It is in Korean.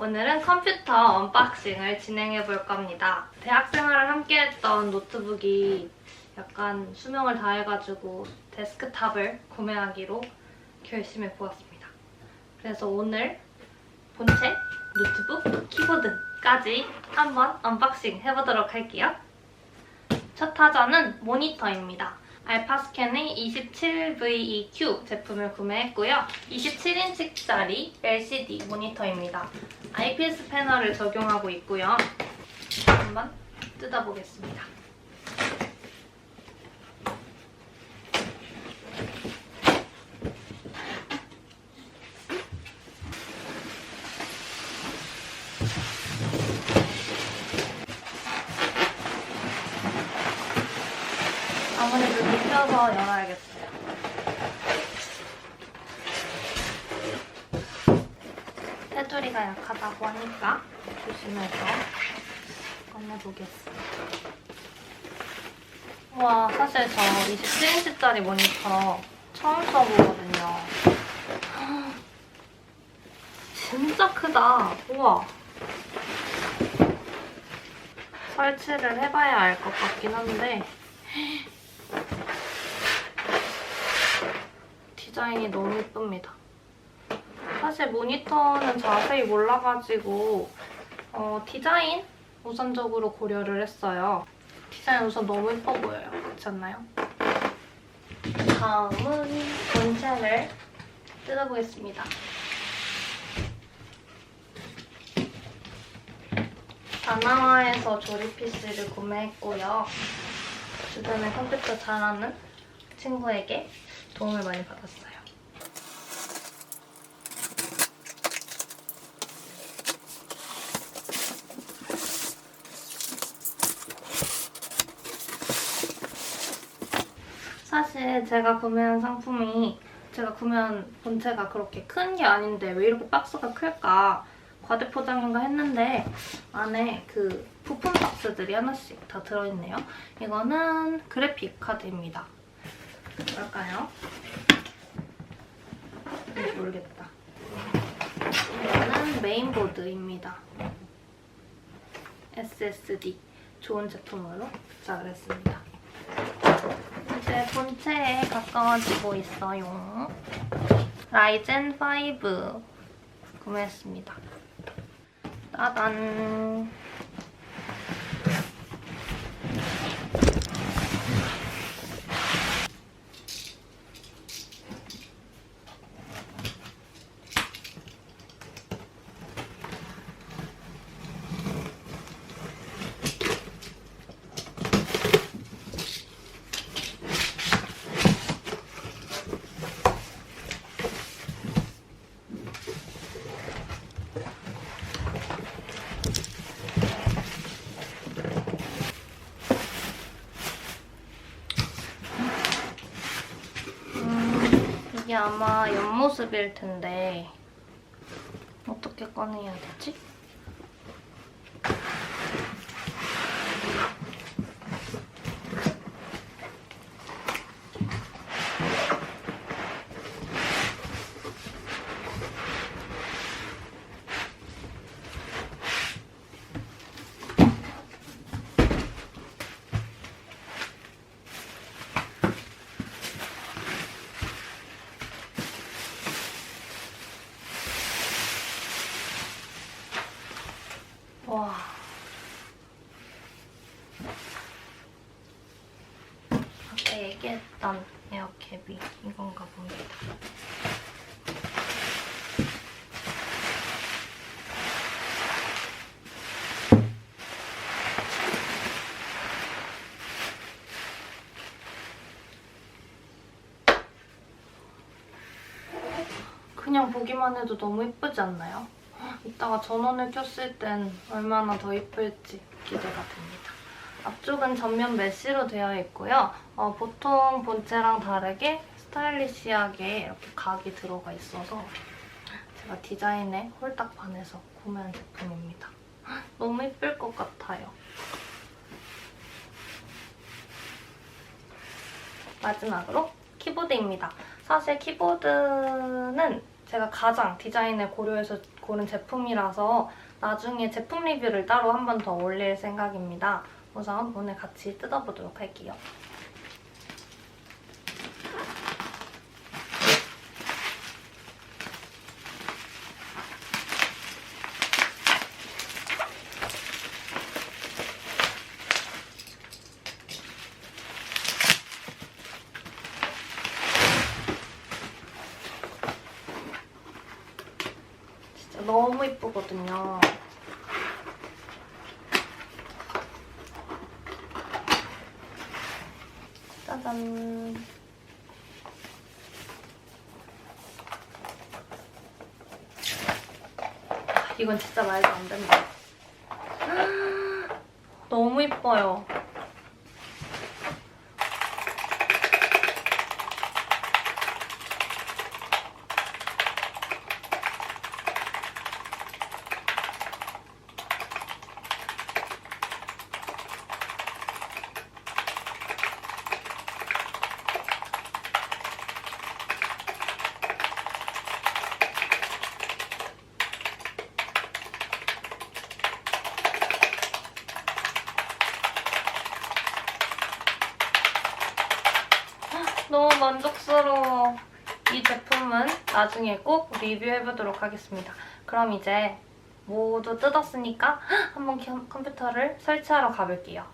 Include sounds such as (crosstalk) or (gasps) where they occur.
오늘은 컴퓨터 언박싱을 진행해 볼 겁니다. 대학 생활을 함께 했던 노트북이 약간 수명을 다해가지고 데스크탑을 구매하기로 결심해 보았습니다. 그래서 오늘 본체, 노트북, 키보드까지 한번 언박싱 해보도록 할게요. 첫 타자는 모니터입니다. 알파스캔의 27VEQ 제품을 구매했고요. 27인치짜리 LCD 모니터입니다. IPS 패널을 적용하고 있고요. 한번 뜯어보겠습니다. 눕혀서 열어야겠어요. 테두리가 약하다고 하니까 조심해서 꺼내보겠습니다. 와, 사실 저 27인치짜리 모니터 처음 써보거든요. 진짜 크다. 우와. 설치를 해봐야 알 것 같긴 한데 디자인이 너무 예쁩니다. 사실 모니터는 자세히 몰라가지고 어, 디자인 우선적으로 고려를 했어요. 디자인 우선 너무 예뻐 보여요. 그렇지 않나요? 다음은 본체를 뜯어보겠습니다. 다나와에서 조립 PC를 구매했고요. 주변에 컴퓨터 잘하는 친구에게 도움을 많이 받았어요. 사실 제가 구매한 상품이 제가 구매한 본체가 그렇게 큰 게 아닌데 왜 이렇게 박스가 클까 과대포장인가 했는데 안에 그 부품 박스들이 하나씩 다 들어있네요. 이거는 그래픽 카드입니다. 뭘까요? 음, 모르겠다. 이거는 메인보드입니다. SSD 좋은 제품으로 부착을 했습니다. 이제 본체에 가까워지고 있어요. 라이젠 5 구매했습니다. 따단. 이게 아마 옆모습일 텐데 어떻게 꺼내야 되지? 와. 아까 얘기했던 에어캡이 이건가 봅니다. 그냥 보기만 해도 너무 예쁘지 않나요? 이따가 전원을 켰을 땐 얼마나 더 예쁠지 기대가 됩니다. 앞쪽은 전면 메쉬로 되어 있고요. 어, 보통 본체랑 다르게 스타일리시하게 이렇게 각이 들어가 있어서 제가 디자인에 홀딱 반해서 구매한 제품입니다. (laughs) 너무 예쁠 것 같아요. 마지막으로 키보드입니다. 사실 키보드는 제가 가장 디자인을 고려해서 고른 제품이라서 나중에 제품 리뷰를 따로 한 번 더 올릴 생각입니다. 우선 오늘 같이 뜯어보도록 할게요. 진짜 너무 이쁘거든요. 짜잔. 아, 이건 진짜 말도 안 된다. (gasps) 너무 이뻐요. 너무 만족스러워. 이 제품은 나중에 꼭 리뷰해보도록 하겠습니다. 그럼 이제 모두 뜯었으니까 (gasps) 한번 컴- 컴퓨터를 설치하러 가볼게요.